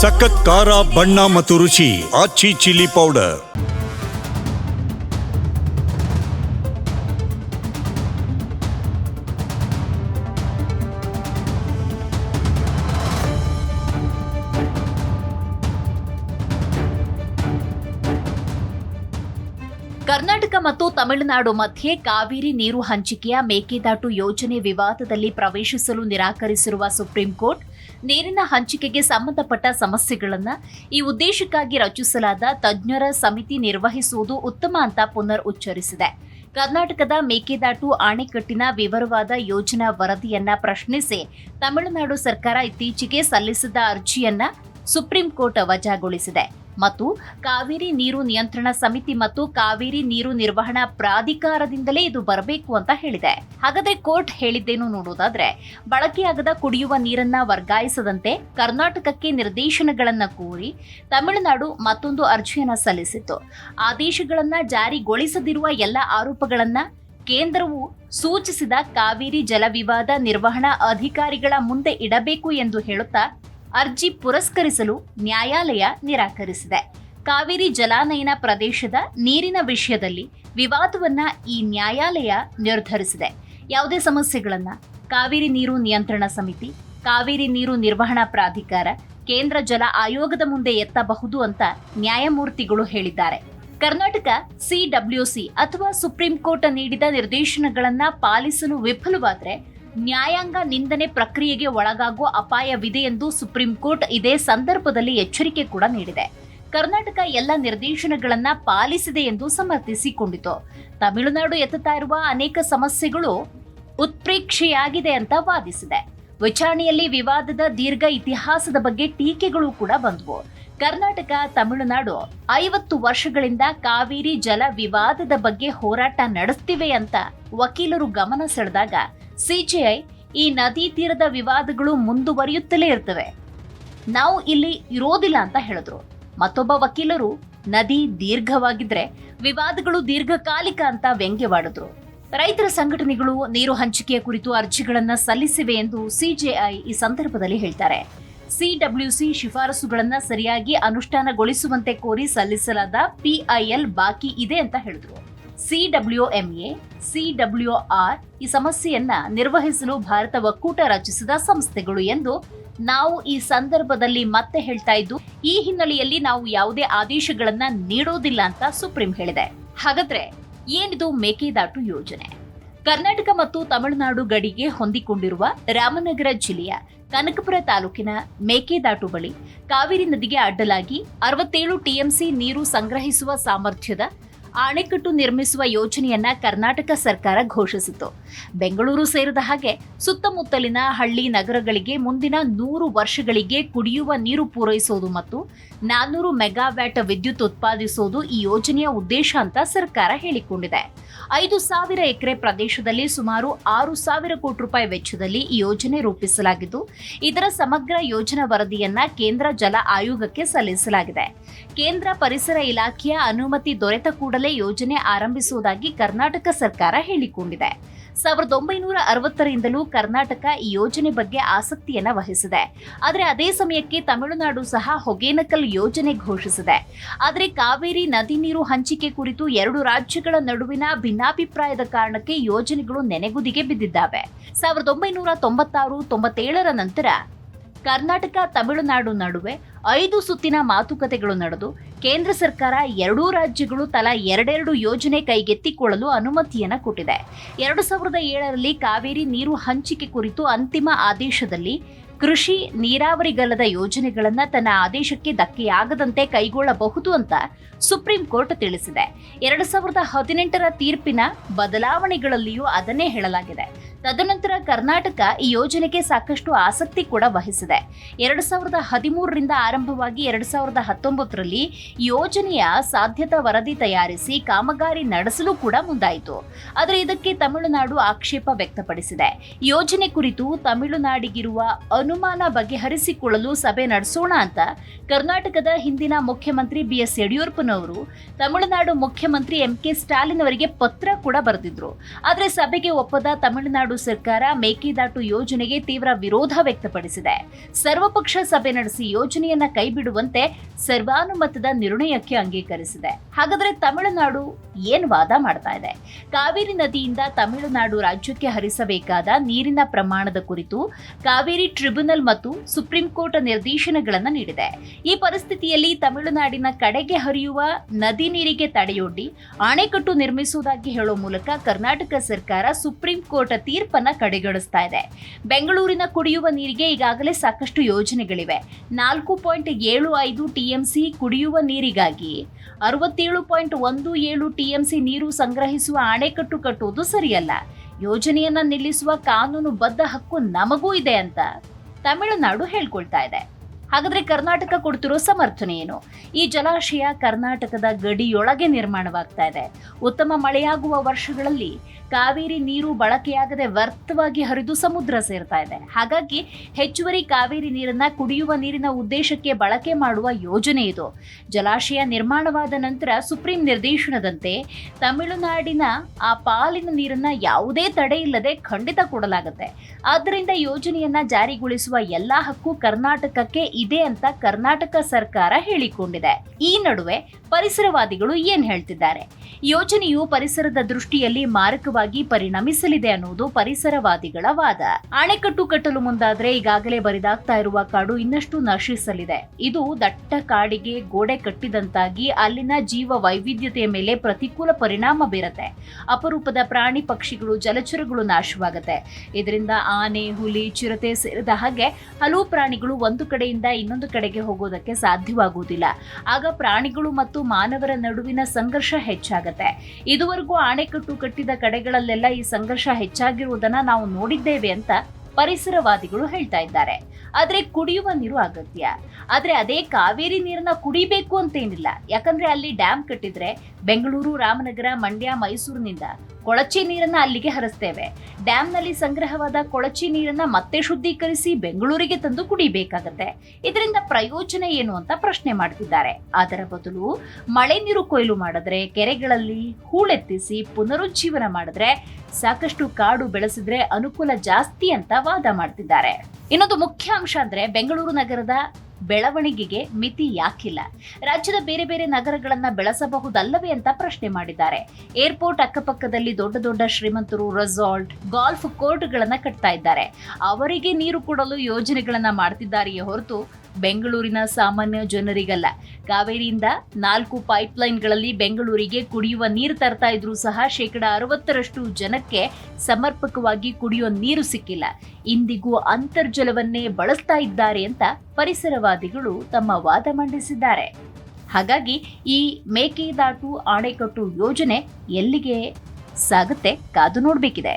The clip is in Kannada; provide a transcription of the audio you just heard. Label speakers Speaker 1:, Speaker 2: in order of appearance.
Speaker 1: ಸಖತ್ ಖಾರ, ಬಣ್ಣ ಮತ್ತು ರುಚಿ, ಆಚಿ ಚಿಲ್ಲಿ ಪೌಡರ್.
Speaker 2: ಕರ್ನಾಟಕ ಮತ್ತು ತಮಿಳುನಾಡು ಮಧ್ಯೆ ಕಾವೇರಿ ನೀರು ಹಂಚಿಕೆಯ ಮೇಕೆದಾಟು ಯೋಜನೆ ವಿವಾದದಲ್ಲಿ ಪ್ರವೇಶಿಸಲು ನಿರಾಕರಿಸಿರುವ ಸುಪ್ರೀಂ ಕೋರ್ಟ್ ನೀರಿನ ಹಂಚಿಕೆಗೆ ಸಂಬಂಧಪಟ್ಟ ಸಮಸ್ಯೆಗಳನ್ನು ಈ ಉದ್ದೇಶಕ್ಕಾಗಿ ರಚಿಸಲಾದ ತಜ್ಞರ ಸಮಿತಿ ನಿರ್ವಹಿಸುವುದು ಉತ್ತಮ ಅಂತ ಪುನರ್ ಉಚ್ಚರಿಸಿದೆ. ಕರ್ನಾಟಕದ ಮೇಕೆದಾಟು ಅಣೆಕಟ್ಟಿನ ವಿವರವಾದ ಯೋಜನಾ ವರದಿಯನ್ನ ಪ್ರಶ್ನಿಸಿ ತಮಿಳುನಾಡು ಸರ್ಕಾರ ಇತ್ತೀಚೆಗೆ ಸಲ್ಲಿಸಿದ ಅರ್ಜಿಯನ್ನ ಸುಪ್ರೀಂ ಕೋರ್ಟ್ ವಜಾಗೊಳಿಸಿದೆ. ಮತ್ತು ಕಾವೇರಿ ನೀರು ನಿಯಂತ್ರಣ ಸಮಿತಿ ಮತ್ತು ಕಾವೇರಿ ನೀರು ನಿರ್ವಹಣಾ ಪ್ರಾಧಿಕಾರದಿಂದಲೇ ಇದು ಬರಬೇಕು ಅಂತ ಹೇಳಿದೆ. ಹಾಗಾದ್ರೆ ಕೋರ್ಟ್ ಹೇಳಿದ್ದೇನು ನೋಡೋದಾದ್ರೆ, ಬಳಕೆಯಾಗದ ಕುಡಿಯುವ ನೀರನ್ನ ವರ್ಗಾಯಿಸದಂತೆ ಕರ್ನಾಟಕಕ್ಕೆ ನಿರ್ದೇಶನಗಳನ್ನ ಕೋರಿ ತಮಿಳುನಾಡು ಮತ್ತೊಂದು ಅರ್ಜಿಯನ್ನ ಸಲ್ಲಿಸಿತ್ತು. ಆದೇಶಗಳನ್ನ ಜಾರಿಗೊಳಿಸದಿರುವ ಎಲ್ಲ ಆರೋಪಗಳನ್ನ ಕೇಂದ್ರವು ಸೂಚಿಸಿದ ಕಾವೇರಿ ಜಲವಿವಾದ ನಿರ್ವಹಣಾ ಅಧಿಕಾರಿಗಳ ಮುಂದೆ ಇಡಬೇಕು ಎಂದು ಹೇಳುತ್ತಾ ಅರ್ಜಿ ಪುರಸ್ಕರಿಸಲು ನ್ಯಾಯಾಲಯ ನಿರಾಕರಿಸಿದೆ. ಕಾವೇರಿ ಜಲಾನಯನ ಪ್ರದೇಶದ ನೀರಿನ ವಿಷಯದಲ್ಲಿ ವಿವಾದವನ್ನ ಈ ನ್ಯಾಯಾಲಯ ನಿರ್ಧರಿಸಿದೆ. ಯಾವುದೇ ಸಮಸ್ಯೆಗಳನ್ನ ಕಾವೇರಿ ನೀರು ನಿಯಂತ್ರಣ ಸಮಿತಿ, ಕಾವೇರಿ ನೀರು ನಿರ್ವಹಣಾ ಪ್ರಾಧಿಕಾರ, ಕೇಂದ್ರ ಜಲ ಆಯೋಗದ ಮುಂದೆ ಎತ್ತಬಹುದು ಅಂತ ನ್ಯಾಯಮೂರ್ತಿಗಳು ಹೇಳಿದ್ದಾರೆ. ಕರ್ನಾಟಕ ಸಿಡಬ್ಲ್ಯೂಸಿ ಅಥವಾ ಸುಪ್ರೀಂ ಕೋರ್ಟ್ ನೀಡಿದ ನಿರ್ದೇಶನಗಳನ್ನ ಪಾಲಿಸಲು ವಿಫಲವಾದ್ರೆ ನ್ಯಾಯಾಂಗ ನಿಂದನೆ ಪ್ರಕ್ರಿಯೆಗೆ ಒಳಗಾಗುವ ಅಪಾಯವಿದೆ ಎಂದು ಸುಪ್ರೀಂ ಕೋರ್ಟ್ ಇದೇ ಸಂದರ್ಭದಲ್ಲಿ ಎಚ್ಚರಿಕೆ ಕೂಡ ನೀಡಿದೆ. ಕರ್ನಾಟಕ ಎಲ್ಲ ನಿರ್ದೇಶನಗಳನ್ನ ಪಾಲಿಸಿದೆ ಎಂದು ಸಮರ್ಥಿಸಿಕೊಂಡಿತು. ತಮಿಳುನಾಡು ಎತ್ತುತ್ತಾ ಇರುವ ಅನೇಕ ಸಮಸ್ಯೆಗಳು ಉತ್ಪ್ರೇಕ್ಷೆಯಾಗಿದೆ ಅಂತ ವಾದಿಸಿದೆ. ವಿಚಾರಣೆಯಲ್ಲಿ ವಿವಾದದ ದೀರ್ಘ ಇತಿಹಾಸದ ಬಗ್ಗೆ ಟೀಕೆಗಳು ಕೂಡ ಬಂದವು. ಕರ್ನಾಟಕ, ತಮಿಳುನಾಡು ಐವತ್ತು ವರ್ಷಗಳಿಂದ ಕಾವೇರಿ ಜಲ ವಿವಾದದ ಬಗ್ಗೆ ಹೋರಾಟ ನಡೆಸ್ತಿವೆ ಅಂತ ವಕೀಲರು ಗಮನ ಸೆಳೆದಾಗ ಸಿಜೆಐ ಈ ನದಿ ತೀರದ ವಿವಾದಗಳು ಮುಂದುವರಿಯುತ್ತಲೇ ಇರ್ತವೆ. ನಾವು ಇಲ್ಲಿ ಇರೋದಿಲ್ಲ ಅಂತ ಹೇಳಿದ್ರು. ಮತ್ತೊಬ್ಬ ವಕೀಲರು ನದಿ ದೀರ್ಘವಾಗಿದ್ರೆ ವಿವಾದಗಳು ದೀರ್ಘಕಾಲಿಕ ಅಂತ ವ್ಯಂಗ್ಯವಾಡಿದ್ರು. ರೈತರ ಸಂಘಟನೆಗಳು ನೀರು ಹಂಚಿಕೆಯ ಕುರಿತು ಅರ್ಜಿಗಳನ್ನ ಸಲ್ಲಿಸಿವೆ ಎಂದು ಸಿಜೆಐ ಈ ಸಂದರ್ಭದಲ್ಲಿ ಹೇಳ್ತಾರೆ. ಸಿಡಬ್ಲ್ಯೂಸಿ ಶಿಫಾರಸುಗಳನ್ನ ಸರಿಯಾಗಿ ಅನುಷ್ಠಾನಗೊಳಿಸುವಂತೆ ಕೋರಿ ಸಲ್ಲಿಸಲಾದ ಪಿಐಎಲ್ ಬಾಕಿ ಇದೆ ಅಂತ ಹೇಳಿದ್ರು. ಸಿಡಬ್ಲ್ಯೂಎಂಎ ಸಿಡಬ್ಲ್ಯೂಆರ್ ಈ ಸಮಸ್ಯೆಯನ್ನ ನಿರ್ವಹಿಸಲು ಭಾರತ ಒಕ್ಕೂಟ ರಚಿಸಿದ ಸಂಸ್ಥೆಗಳು ಎಂದು ನಾವು ಈ ಸಂದರ್ಭದಲ್ಲಿ ಮತ್ತೆ ಹೇಳ್ತಾ ಇದ್ದು, ಈ ಹಿನ್ನೆಲೆಯಲ್ಲಿ ನಾವು ಯಾವುದೇ ಆದೇಶಗಳನ್ನ ನೀಡೋದಿಲ್ಲ ಅಂತ ಸುಪ್ರೀಂ ಹೇಳಿದೆ. ಹಾಗಾದ್ರೆ ಏನಿದು ಮೇಕೆದಾಟು ಯೋಜನೆ? ಕರ್ನಾಟಕ ಮತ್ತು ತಮಿಳುನಾಡು ಗಡಿಗೆ ಹೊಂದಿಕೊಂಡಿರುವ ರಾಮನಗರ ಜಿಲ್ಲೆಯ ಕನಕಪುರ ತಾಲೂಕಿನ ಮೇಕೆದಾಟು ಬಳಿ ಕಾವೇರಿ ನದಿಗೆ ಅಡ್ಡಲಾಗಿ ಅರವತ್ತೇಳು ಟಿಎಂಸಿ ನೀರು ಸಂಗ್ರಹಿಸುವ ಸಾಮರ್ಥ್ಯದ ಅಣೆಕಟ್ಟು ನಿರ್ಮಿಸುವ ಯೋಜನೆಯನ್ನ ಕರ್ನಾಟಕ ಸರ್ಕಾರ ಘೋಷಿಸಿತು. ಬೆಂಗಳೂರು ಸೇರಿದ ಹಾಗೆ ಸುತ್ತಮುತ್ತಲಿನ ಹಳ್ಳಿ ನಗರಗಳಿಗೆ ಮುಂದಿನ ನೂರು ವರ್ಷಗಳಿಗೆ ಕುಡಿಯುವ ನೀರು ಪೂರೈಸುವುದು ಮತ್ತು ನಾನ್ನೂರು ಮೆಗಾವ್ಯಾಟ್ ವಿದ್ಯುತ್ ಉತ್ಪಾದಿಸುವುದು ಈ ಯೋಜನೆಯ ಉದ್ದೇಶ ಅಂತ ಸರ್ಕಾರ ಹೇಳಿಕೊಂಡಿದೆ. ಐದು ಸಾವಿರ ಎಕರೆ ಪ್ರದೇಶದಲ್ಲಿ ಸುಮಾರು ಆರು ಸಾವಿರ ಕೋಟಿ ರೂಪಾಯಿ ವೆಚ್ಚದಲ್ಲಿ ಈ ಯೋಜನೆ ರೂಪಿಸಲಾಗಿದ್ದು, ಇದರ ಸಮಗ್ರ ಯೋಜನಾ ವರದಿಯನ್ನ ಕೇಂದ್ರ ಜಲ ಆಯೋಗಕ್ಕೆ ಸಲ್ಲಿಸಲಾಗಿದೆ. ಕೇಂದ್ರ ಪರಿಸರ ಇಲಾಖೆಯ ಅನುಮತಿ ದೊರೆತ ಕೂಡಲೇ ಯೋಜನೆ ಆರಂಭಿಸುವುದಾಗಿ ಕರ್ನಾಟಕ ಸರ್ಕಾರ ಹೇಳಿಕೊಂಡಿದೆ. ಸಾವಿರದ ಒಂಬೈನೂರ ಅರವತ್ತರಿಂದಲೂ ಕರ್ನಾಟಕ ಈ ಯೋಜನೆ ಬಗ್ಗೆ ಆಸಕ್ತಿಯನ್ನ ವಹಿಸಿದೆ. ಆದರೆ ಅದೇ ಸಮಯಕ್ಕೆ ತಮಿಳುನಾಡು ಸಹ ಹೊಗೇನಕಲ್ ಯೋಜನೆ ಘೋಷಿಸಿದೆ. ಆದರೆ ಕಾವೇರಿ ನದಿ ನೀರು ಹಂಚಿಕೆ ಕುರಿತು ಎರಡು ರಾಜ್ಯಗಳ ನಡುವಿನ ಭಿನ್ನಾಭಿಪ್ರಾಯದ ಕಾರಣಕ್ಕೆ ಯೋಜನೆಗಳು ನೆನೆಗುದಿಗೆ ಬಿದ್ದಿದ್ದಾವೆ. ಸಾವಿರದ ಒಂಬೈನೂರ ತೊಂಬತ್ತಾರು ತೊಂಬತ್ತೇಳರ ನಂತರ ಕರ್ನಾಟಕ ತಮಿಳುನಾಡು ನಡುವೆ ಐದು ಸುತ್ತಿನ ಮಾತುಕತೆಗಳು ನಡೆದು ಕೇಂದ್ರ ಸರ್ಕಾರ ಎರಡೂ ರಾಜ್ಯಗಳು ತಲಾ ಎರಡೆರಡು ಯೋಜನೆ ಕೈಗೆತ್ತಿಕೊಳ್ಳಲು ಅನುಮತಿಯನ್ನು ಕೊಟ್ಟಿದೆ. ಎರಡು ಸಾವಿರದ ಏಳರಲ್ಲಿ ಕಾವೇರಿ ನೀರು ಹಂಚಿಕೆ ಕುರಿತು ಅಂತಿಮ ಆದೇಶದಲ್ಲಿ ಕೃಷಿ ನೀರಾವರಿಗಲ್ಲದ ಯೋಜನೆಗಳನ್ನು ತನ್ನ ಆದೇಶಕ್ಕೆ ಧಕ್ಕೆಯಾಗದಂತೆ ಕೈಗೊಳ್ಳಬಹುದು ಅಂತ ಸುಪ್ರೀಂ ಕೋರ್ಟ್ ತಿಳಿಸಿದೆ. ಎರಡು ಸಾವಿರದ ಹದಿನೆಂಟರ ತೀರ್ಪಿನ ಬದಲಾವಣೆಗಳಲ್ಲಿಯೂ ಅದನ್ನೇ ಹೇಳಲಾಗಿದೆ. ತದನಂತರ ಕರ್ನಾಟಕ ಈ ಯೋಜನೆಗೆ ಸಾಕಷ್ಟು ಆಸಕ್ತಿ ಕೂಡ ವಹಿಸಿದೆ. ಎರಡು ಸಾವಿರದ ಹದಿಮೂರರಿಂದ ಆರಂಭವಾಗಿ ಎರಡು ಸಾವಿರದ ಹತ್ತೊಂಬತ್ತರಲ್ಲಿ ಯೋಜನೆಯ ಸಾಧ್ಯತಾ ವರದಿ ತಯಾರಿಸಿ ಕಾಮಗಾರಿ ನಡೆಸಲು ಕೂಡ ಮುಂದಾಯಿತು. ಆದರೆ ಇದಕ್ಕೆ ತಮಿಳುನಾಡು ಆಕ್ಷೇಪ ವ್ಯಕ್ತಪಡಿಸಿದೆ. ಯೋಜನೆ ಕುರಿತು ತಮಿಳುನಾಡಿಗಿರುವ ಅನುಮಾನ ಬಗೆಹರಿಸಿಕೊಳ್ಳಲು ಸಭೆ ನಡೆಸೋಣ ಅಂತ ಕರ್ನಾಟಕದ ಹಿಂದಿನ ಮುಖ್ಯಮಂತ್ರಿ ಬಿ ಎಸ್ ಯಡಿಯೂರಪ್ಪನವರು, ತಮಿಳುನಾಡು ಮುಖ್ಯಮಂತ್ರಿ ಎಂ ಕೆ ಸ್ಟಾಲಿನ್ ಅವರಿಗೆ ಪತ್ರ ಕೂಡ ಬರೆದಿದ್ರು. ಆದರೆ ಸಭೆಗೆ ಒಪ್ಪದ ತಮಿಳುನಾಡು ತಮಿಳುನಾಡು ಸರ್ಕಾರ ಮೇಕೆದಾಟು ಯೋಜನೆಗೆ ತೀವ್ರ ವಿರೋಧ ವ್ಯಕ್ತಪಡಿಸಿದೆ. ಸರ್ವಪಕ್ಷ ಸಭೆ ನಡೆಸಿ ಯೋಜನೆಯನ್ನ ಕೈಬಿಡುವಂತೆ ಸರ್ವಾನುಮತದ ನಿರ್ಣಯಕ್ಕೆ ಅಂಗೀಕರಿಸಿದೆ. ಹಾಗಾದ್ರೆ ತಮಿಳುನಾಡು ಏನ್ ವಾದ ಮಾಡ್ತಾ ಇದೆ? ಕಾವೇರಿ ನದಿಯಿಂದ ತಮಿಳುನಾಡು ರಾಜ್ಯಕ್ಕೆ ಹರಿಸಬೇಕಾದ ನೀರಿನ ಪ್ರಮಾಣದ ಕುರಿತು ಕಾವೇರಿ ಟ್ರಿಬ್ಯುನಲ್ ಮತ್ತು ಸುಪ್ರೀಂ ಕೋರ್ಟ್ ನಿರ್ದೇಶನಗಳನ್ನು ನೀಡಿದೆ. ಈ ಪರಿಸ್ಥಿತಿಯಲ್ಲಿ ತಮಿಳುನಾಡಿನ ಕಡೆಗೆ ಹರಿಯುವ ನದಿ ನೀರಿಗೆ ತಡೆಯೊಡ್ಡಿ ಅಣೆಕಟ್ಟು ನಿರ್ಮಿಸುವುದಾಗಿ ಹೇಳೋ ಮೂಲಕ ಕರ್ನಾಟಕ ಸರ್ಕಾರ ಸುಪ್ರೀಂ ಕೋರ್ಟ್ ತೀರ್ಪನ್ನ ಕಡೆಗಣಿಸ್ತಾ ಇದೆ. ಬೆಂಗಳೂರಿನ ಕುಡಿಯುವ ನೀರಿಗೆ ಈಗಾಗಲೇ ಸಾಕಷ್ಟು ಯೋಜನೆಗಳಿವೆ. ನಾಲ್ಕು ಪಾಯಿಂಟ್ ಏಳು ಐದು ಟಿಎಂಸಿ ಕುಡಿಯುವ ನೀರಿಗಾಗಿ ಅರವತ್ತೇಳು ಪಾಯಿಂಟ್ ಒಂದು ಏಳು ಟಿಎಂಸಿ ನೀರು ಸಂಗ್ರಹಿಸುವ ಅಣೆಕಟ್ಟು ಕಟ್ಟುವುದು ಸರಿಯಲ್ಲ. ಯೋಜನೆಯನ್ನ ನಿಲ್ಲಿಸುವ ಕಾನೂನುಬದ್ಧ ಹಕ್ಕು ನಮಗೂ ಇದೆ ಅಂತ ತಮಿಳುನಾಡು ಹೇಳ್ಕೊಳ್ತಾ ಇದೆ. ಹಾಗಾದ್ರೆ ಕರ್ನಾಟಕ ಕೊಡ್ತಿರೋ ಸಮರ್ಥನೆ ಏನು? ಈ ಜಲಾಶಯ ಕರ್ನಾಟಕದ ಗಡಿಯೊಳಗೆ ನಿರ್ಮಾಣವಾಗ್ತಾ ಇದೆ. ಉತ್ತಮ ಮಳೆಯಾಗುವ ವರ್ಷಗಳಲ್ಲಿ ಕಾವೇರಿ ನೀರು ಬಳಕೆಯಾಗದೆ ವ್ಯರ್ಥವಾಗಿ ಹರಿದು ಸಮುದ್ರ ಸೇರ್ತಾ ಇದೆ. ಹಾಗಾಗಿ ಹೆಚ್ಚುವರಿ ಕಾವೇರಿ ನೀರನ್ನ ಕುಡಿಯುವ ನೀರಿನ ಉದ್ದೇಶಕ್ಕೆ ಬಳಕೆ ಮಾಡುವ ಯೋಜನೆ ಇದು. ಜಲಾಶಯ ನಿರ್ಮಾಣವಾದ ನಂತರ ಸುಪ್ರೀಂ ನಿರ್ದೇಶನದಂತೆ ತಮಿಳುನಾಡಿನ ಆ ಪಾಲಿನ ನೀರನ್ನ ಯಾವುದೇ ತಡೆ ಇಲ್ಲದೆ ಖಂಡಿತ ಕೊಡಲಾಗುತ್ತೆ. ಆದ್ದರಿಂದ ಯೋಜನೆಯನ್ನ ಜಾರಿಗೊಳಿಸುವ ಎಲ್ಲಾ ಹಕ್ಕು ಕರ್ನಾಟಕಕ್ಕೆ ಇದೆ ಅಂತ ಕರ್ನಾಟಕ ಸರ್ಕಾರ ಹೇಳಿಕೊಂಡಿದೆ. ಈ ನಡುವೆ ಪರಿಸರವಾದಿಗಳು ಏನ್ ಹೇಳ್ತಿದ್ದಾರೆ? ಯೋಜನೆಯು ಪರಿಸರದ ದೃಷ್ಟಿಯಲ್ಲಿ ಮಾರಕವಾಗಿ ಪರಿಣಮಿಸಲಿದೆ ಅನ್ನುವುದು ಪರಿಸರವಾದಿಗಳ ವಾದ. ಅಣೆಕಟ್ಟು ಕಟ್ಟಲು ಮುಂದಾದ್ರೆ ಈಗಾಗಲೇ ಬರಿದಾಗ್ತಾ ಇರುವ ಕಾಡು ಇನ್ನಷ್ಟು ನಶಿಸಲಿದೆ. ಇದು ದಟ್ಟ ಕಾಡಿಗೆ ಗೋಡೆ ಕಟ್ಟಿದಂತಾಗಿ ಅಲ್ಲಿನ ಜೀವ ವೈವಿಧ್ಯತೆಯ ಮೇಲೆ ಪ್ರತಿಕೂಲ ಪರಿಣಾಮ ಬೀರುತ್ತೆ. ಅಪರೂಪದ ಪ್ರಾಣಿ ಪಕ್ಷಿಗಳು, ಜಲಚರಗಳು ನಾಶವಾಗುತ್ತೆ. ಇದರಿಂದ ಆನೆ, ಹುಲಿ, ಚಿರತೆ ಸೇರಿದ ಹಾಗೆ ಹಲವು ಪ್ರಾಣಿಗಳು ಒಂದು ಕಡೆಯಿಂದ ಇನ್ನೊಂದು ಕಡೆಗೆ ಹೋಗೋದಕ್ಕೆ ಸಾಧ್ಯವಾಗುವುದಿಲ್ಲ. ಆಗ ಪ್ರಾಣಿಗಳು ಮತ್ತು ಮಾನವರ ನಡುವಿನ ಸಂಘರ್ಷ ಹೆಚ್ಚಾಗತ್ತೆ. ಇದುವರೆಗೂ ಅಣೆಕಟ್ಟು ಕಟ್ಟಿದ ಕಡೆಗಳಲ್ಲೆಲ್ಲ ಈ ಸಂಘರ್ಷ ಹೆಚ್ಚಾಗಿರುವುದನ್ನ ನಾವು ನೋಡಿದ್ದೇವೆ ಅಂತ ಪರಿಸರವಾದಿಗಳು ಹೇಳ್ತಾ ಇದ್ದಾರೆ. ಆದ್ರೆ ಕುಡಿಯುವ ನೀರು ಅಗತ್ಯ. ಆದ್ರೆ ಅದೇ ಕಾವೇರಿ ನೀರನ್ನ ಕುಡಿಬೇಕು ಅಂತೇನಿಲ್ಲ. ಯಾಕಂದ್ರೆ ಅಲ್ಲಿ ಡ್ಯಾಮ್ ಕಟ್ಟಿದ್ರೆ ಬೆಂಗಳೂರು, ರಾಮನಗರ, ಮಂಡ್ಯ, ಮೈಸೂರಿನಿಂದ ಕೊಳಚೆ ನೀರನ್ನ ಅಲ್ಲಿಗೆ ಹರಿಸ್ತೇವೆ. ಡ್ಯಾಮ್ನಲ್ಲಿ ಸಂಗ್ರಹವಾದ ಕೊಳಚೆ ನೀರನ್ನ ಮತ್ತೆ ಶುದ್ಧೀಕರಿಸಿ ಬೆಂಗಳೂರಿಗೆ ತಂದು ಕುಡಿಬೇಕಾಗತ್ತೆ. ಇದರಿಂದ ಪ್ರಯೋಜನ ಏನು ಅಂತ ಪ್ರಶ್ನೆ ಮಾಡ್ತಿದ್ದಾರೆ. ಅದರ ಬದಲು ಮಳೆ ನೀರು ಕೊಯ್ಲು ಮಾಡಿದ್ರೆ, ಕೆರೆಗಳಲ್ಲಿ ಹೂಳೆತ್ತಿಸಿ ಪುನರುಜ್ಜೀವನ ಮಾಡಿದ್ರೆ ಸಾಕಷ್ಟು ಕಾಡು ಬೆಳೆಸಿದ್ರೆ ಅನುಕೂಲ ಜಾಸ್ತಿ ಅಂತ ವಾದ ಮಾಡ್ತಿದ್ದಾರೆ. ಇನ್ನೊಂದು ಮುಖ್ಯ ಅಂಶ ಅಂದ್ರೆ ಬೆಂಗಳೂರು ನಗರದ ಬೆಳವಣಿಗೆಗೆ ಮಿತಿ ಯಾಕಿಲ್ಲ. ರಾಜ್ಯದ ಬೇರೆ ಬೇರೆ ನಗರಗಳನ್ನ ಬೆಳೆಸಬಹುದಲ್ಲವೇ ಅಂತ ಪ್ರಶ್ನೆ ಮಾಡಿದ್ದಾರೆ. ಏರ್ಪೋರ್ಟ್ ಅಕ್ಕಪಕ್ಕದಲ್ಲಿ ದೊಡ್ಡ ದೊಡ್ಡ ಶ್ರೀಮಂತರು ರೆಸಾರ್ಟ್, ಗಾಲ್ಫ್ ಕೋರ್ಟ್ಗಳನ್ನ ಕಟ್ತಾ ಇದ್ದಾರೆ. ಅವರಿಗೆ ನೀರು ಕೊಡಲು ಯೋಜನೆಗಳನ್ನ ಮಾಡ್ತಿದ್ದಾರೆಯೇ ಹೊರತು ಬೆಂಗಳೂರಿನ ಸಾಮಾನ್ಯ ಜನರಿಗಲ್ಲ. ಕಾವೇರಿಯಿಂದ ನಾಲ್ಕು ಪೈಪ್ಲೈನ್ಗಳಲ್ಲಿ ಬೆಂಗಳೂರಿಗೆ ಕುಡಿಯುವ ನೀರು ತರ್ತಾ ಇದ್ರೂ ಸಹ ಶೇಕಡ ಅರವತ್ತರಷ್ಟು ಜನಕ್ಕೆ ಸಮರ್ಪಕವಾಗಿ ಕುಡಿಯುವ ನೀರು ಸಿಕ್ಕಿಲ್ಲ. ಇಂದಿಗೂ ಅಂತರ್ಜಲವನ್ನೇ ಬಳಸ್ತಾ ಇದ್ದಾರೆ ಅಂತ ಪರಿಸರವಾದಿಗಳು ತಮ್ಮ ವಾದ ಮಂಡಿಸಿದ್ದಾರೆ. ಹಾಗಾಗಿ ಈ ಮೇಕೆದಾಟು ಅಣೆಕಟ್ಟು ಯೋಜನೆ ಎಲ್ಲಿಗೆ ಸಾಗುತ್ತೆ ಕಾದು ನೋಡಬೇಕಿದೆ.